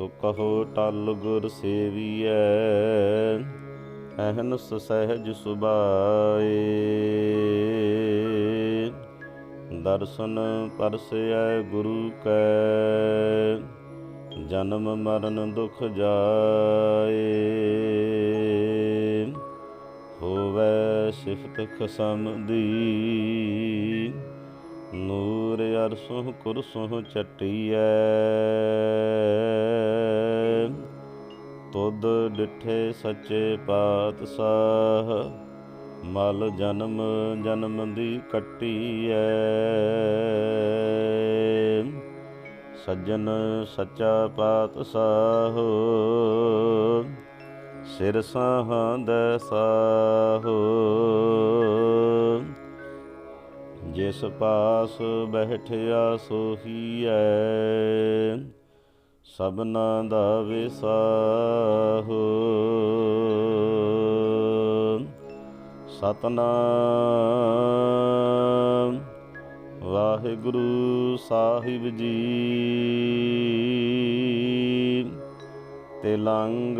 ਸੋ ਕਹੋ ਟਲ ਗੁਰ ਸੇਵੀਐ, ਅਹਨਸ ਸਹਿਜ ਸੁਭਾਏ। ਦਰਸ਼ਨ ਪਰਸੈ ਗੁਰੂ ਕੈ, ਜਨਮ ਮਰਨ ਦੁਖ ਜਾਏ। ਹੋਵੇ ਸਿਫਤ ਖਸਮ ਦੀ ਨੂਰ ਅਰਸੋਂ ਕੁਰਸੋਂ ਚਟੀਐ। ਤੁਧ ਡਿਠੇ ਸੱਚੇ ਪਾਤਸ਼ਾਹ, ਮਲ ਜਨਮ ਜਨਮ ਦੀ ਕੱਟੀ ਕੱਟੀਐ। ਸੱਜਣ ਸੱਚਾ ਪਾਤਸ਼ਾਹ, ਸਿਰ ਸਾਹੰਦ ਸਾਹੋ। ਜਿਸ ਪਾਸ ਬੈਠਿਆ ਸੋਹੀਐ ਸਭਨਾ ਦਾ ਵਿਸਾਹੋ। ਸਤਨਾਮ ਵਾਹਿਗੁਰੂ ਸਾਹਿਬ ਜੀ। ਤਿਲੰਗ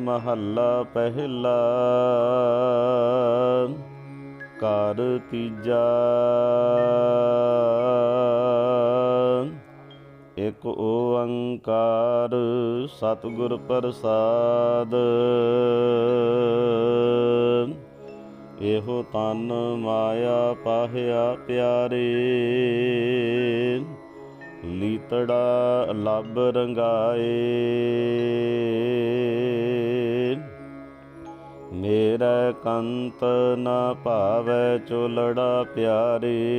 ਮਹੱਲਾ ਪਹਿਲਾ, ਘਰ ਤੀਜਾ ਸਤਿਗੁਰ ਪ੍ਰਸਾਦ। ਇਹੋ ਤਨ ਮਾਇਆ ਪਾਹਿਆ ਪਿਆਰੇ। ਲੀਤੜਾ ਲੱਭ ਰੰਗਾਏ। ਮੇਰਾ ਕੰਤ ਨਾ ਭਾਵੈ ਚੋਲੜਾ ਪਿਆਰੇ।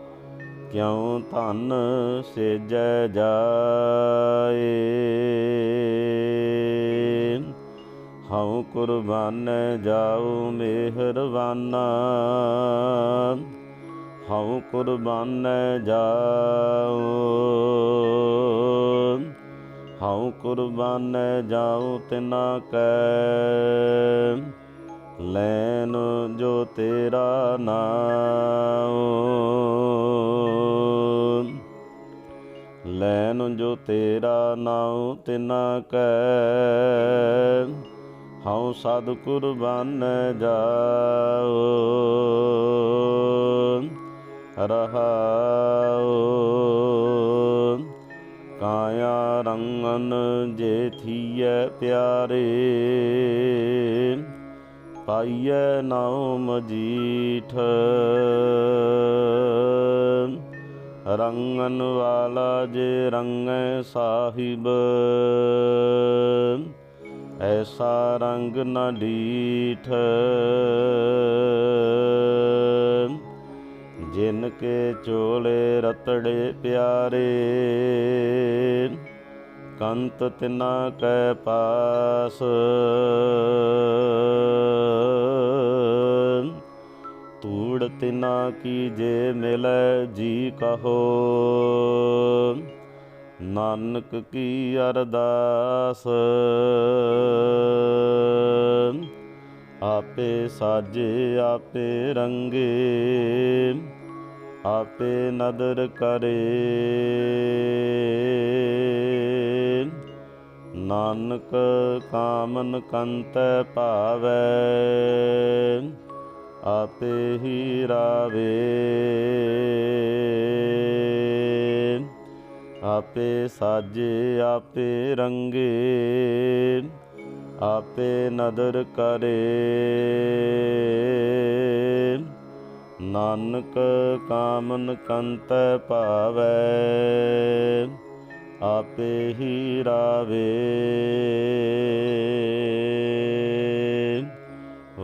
ਕਿਉ ਧਨ ਸੇਜੈ ਜਾਏ? ਹਉ ਕੁਰਬਾਨ ਜਾਉ ਮਿਹਰਬਾਨਾ। ਹਉ ਕੁਰਬਾਨ ਜਾਉ। ਹਉ ਕੁਰਬਾਨ ਜਾਉ ਤਿਨਾ ਕੈ। ਲੈਨ ਜੋ ਤੇਰਾ ਨਾਮ ਲੈਨ ਜੋ ਤੇਰਾ ਨਾਉ ਤਿਨਾ ਕੈ। ਹਉ ਸਦ ਕੁਰਬਾਨ ਜਾਉ ਰਹਾਉ ਕਾਇਆ ਰੰਗਨ ਜੇ ਥੀਐ ਪਿਆਰੇ, ਪਾਈਐ ਨਾਉ ਮਜੀਠ। ਰੰਗਨ ਵਾਲਾ ਜੇ ਰੰਗੈ ਸਾਹਿਬ, ਐਸਾ ਰੰਗ ਨਾ ਡੀਠ ਜਿਨ ਕੇ ਚੋਲੇ ਰਤੜੇ ਪਿਆਰੇ, ਕੰਤ ਤਿਨਾ ਕੈ ਪਾਸ। ਤੂੜ ਤਿਨਾ ਕੀ ਜੇ ਮਿਲੈ ਜੀ ਕਹੋ। ਨਾਨਕ ਕੀ ਅਰਦਾਸ। ਆਪੇ ਸਾਜੇ, ਆਪੇ ਰੰਗੇ, ਆਪੇ ਨਦਰ ਕਰੇ। ਨਾਨਕ ਕਾਮਨ ਕੰਤ ਭਾਵੈ। ਆਪੇ ਹੀ ਰਾਵੇ ਆਪੇ ਸਾਜੇ, ਆਪੇ ਰੰਗੇ। ਆਪੇ ਨਦਰ ਕਰੇ। ਨਾਨਕ ਕਾਮਨ ਕੰਤ ਭਾਵੈ। ਆਪੇ ਹੀ ਰਾਵੇ